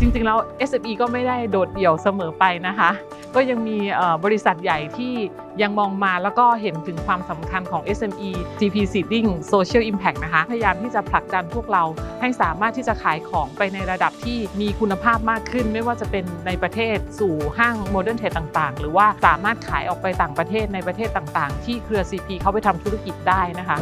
จริงๆแล้ว SME ก็ไม่ได้โดดเดี่ยวเสมอไปนะคะ ก็ยังมีบริษัทใหญ่ที่ยังมองมาแล้วก็เห็นถึงความสำคัญของ SME GP Seeding Social Impact นะคะ พยายามที่จะผลักดันพวกเราให้สามารถที่จะขายของไปในระดับที่มีคุณภาพมากขึ้น ไม่ว่าจะเป็นในประเทศสู่ห้างโมเดิร์นเทรดต่างๆ หรือว่าสามารถขายออกไปต่างประเทศในประเทศต่างๆ ที่เครือ CP เขาไปทำธุรกิจได้นะคะ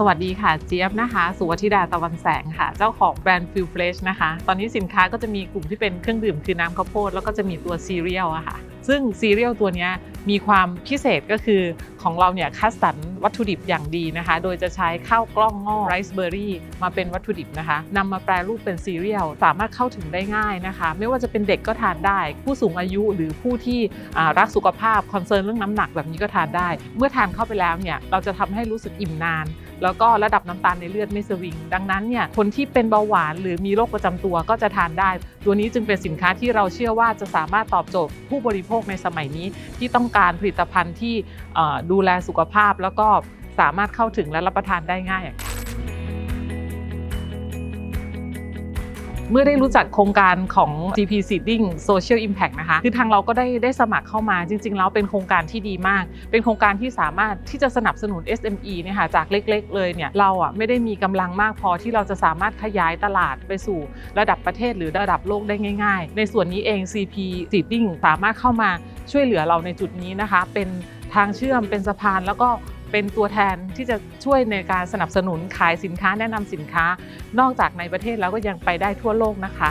สวัสดีค่ะเจี๊ยบนะคะ สุวัธิดาตะวันแสงค่ะ เจ้าของแบรนด์ฟิลเฟรชนะคะ ตอนนี้สินค้าก็จะมีกลุ่มที่เป็นเครื่องดื่มคือน้ำข้าวโพด แล้วก็จะมีตัวซีเรียลอะค่ะ ซึ่งซีเรียลตัวนี้มีความพิเศษก็คือของเราเนี่ยคัดสรรวัตถุดิบอย่างดีนะคะ โดยจะใช้ข้าวกล้องงอกไรซ์เบอร์รี่มาเป็นวัตถุดิบนะคะนำมาแปรรูปเป็นซีเรียลสามารถเข้าถึงได้ง่ายนะคะ ไม่ว่าจะเป็นเด็กก็ทานได้ ผู้สูงอายุหรือผู้ที่รักสุขภาพคอนเซิร์นเรื่องน้ำหนักแบบนี้ก็ทานได้ เมื่อทานเข้าไปแล้วเนี่ยเราจะทำให้รู้สึกอิ่มนาน แล้วก็ระดับน้ำตาลในเลือดไม่สวิง ดังนั้นเนี่ยคนที่เป็นเบาหวานหรือมีโรคประจำตัวก็จะทานได้ ตัวนี้จึงเป็นสินค้าที่เราเชื่อว่าจะสามารถตอบโจทย์ผู้บริโภคในสมัยนี้ ที่ต้องการผลิตภัณฑ์ที่ดูแลสุขภาพ แล้วก็สามารถเข้าถึงและรับประทานได้ง่าย เมื่อได้รู้จักโครงการของ GP Seeding Social Impact นะคะ คือทางเราก็ได้ได้สมัครเข้ามาจริง ๆ แล้วเป็นโครงการที่ดีมาก เป็นโครงการที่สามารถที่จะสนับสนุน SME เนี่ยค่ะจากเล็ก ๆ เลยเนี่ยเราอะไม่ได้มีกำลังมากพอที่เราจะสามารถขยายตลาดไปสู่ระดับประเทศหรือระดับโลกได้ง่าย ๆ ในส่วนนี้เอง CP Seeding สามารถเข้ามาช่วยเหลือเราในจุดนี้นะคะ เป็นทางเชื่อมเป็นสะพานแล้วก็ เป็นตัวแทนที่จะช่วยในการสนับสนุนขายสินค้าแนะนำสินค้า นอกจากในประเทศแล้วก็ยังไปได้ทั่วโลกนะคะ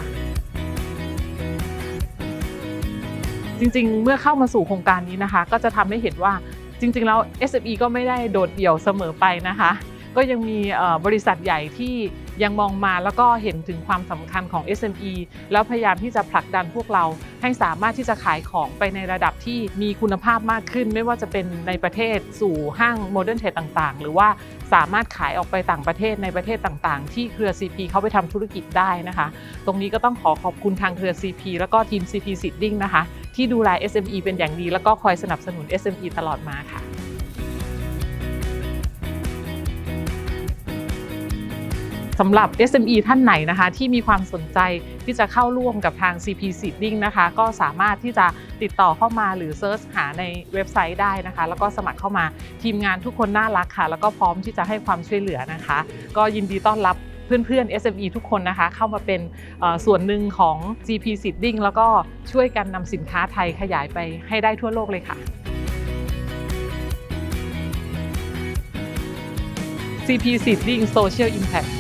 จริงๆ เมื่อเข้ามาสู่โครงการนี้นะคะ ก็จะทำให้เห็นว่าจริงๆ แล้ว SME ก็ไม่ได้โดดเดี่ยวเสมอไปนะคะ ก็ยังมีบริษัทใหญ่ที่ยังมองมาแล้วก็เห็นถึงความสำคัญของ SME แล้วพยายามที่จะผลักดันพวกเราให้สามารถที่จะขายของไปในระดับที่มีคุณภาพมากขึ้น ไม่ว่าจะเป็นในประเทศสู่ห้างโมเดิร์นเทรดต่างๆ หรือว่าสามารถขายออกไปต่างประเทศในประเทศต่างๆ ที่เครือ CP เขาไปทำธุรกิจได้นะคะ ตรงนี้ก็ต้องขอขอบคุณทางเครือ CP แล้วก็ทีม CP Seeding นะคะ ที่ดูแล SME เป็นอย่างดี แล้วก็คอยสนับสนุน SME ตลอดมาค่ะ สำหรับ SME ท่านไหนนะคะ ที่มีความสนใจที่จะเข้าร่วมกับทาง CP Seeding นะคะ ก็สามารถที่จะติดต่อเข้ามาหรือเซิร์ชหาในเว็บไซต์ได้นะคะ แล้วก็สมัครเข้ามาทีมงานทุกคนน่ารักค่ะ แล้วก็พร้อมที่จะให้ความช่วยเหลือนะคะ ก็ยินดีต้อนรับเพื่อนๆ SME ทุกคนนะคะ เข้ามาเป็นส่วนหนึ่งของ GP Seeding แล้วก็ช่วยกันนำสินค้าไทยขยายไปให้ได้ทั่วโลกเลยค่ะ CP Seeding Social Impact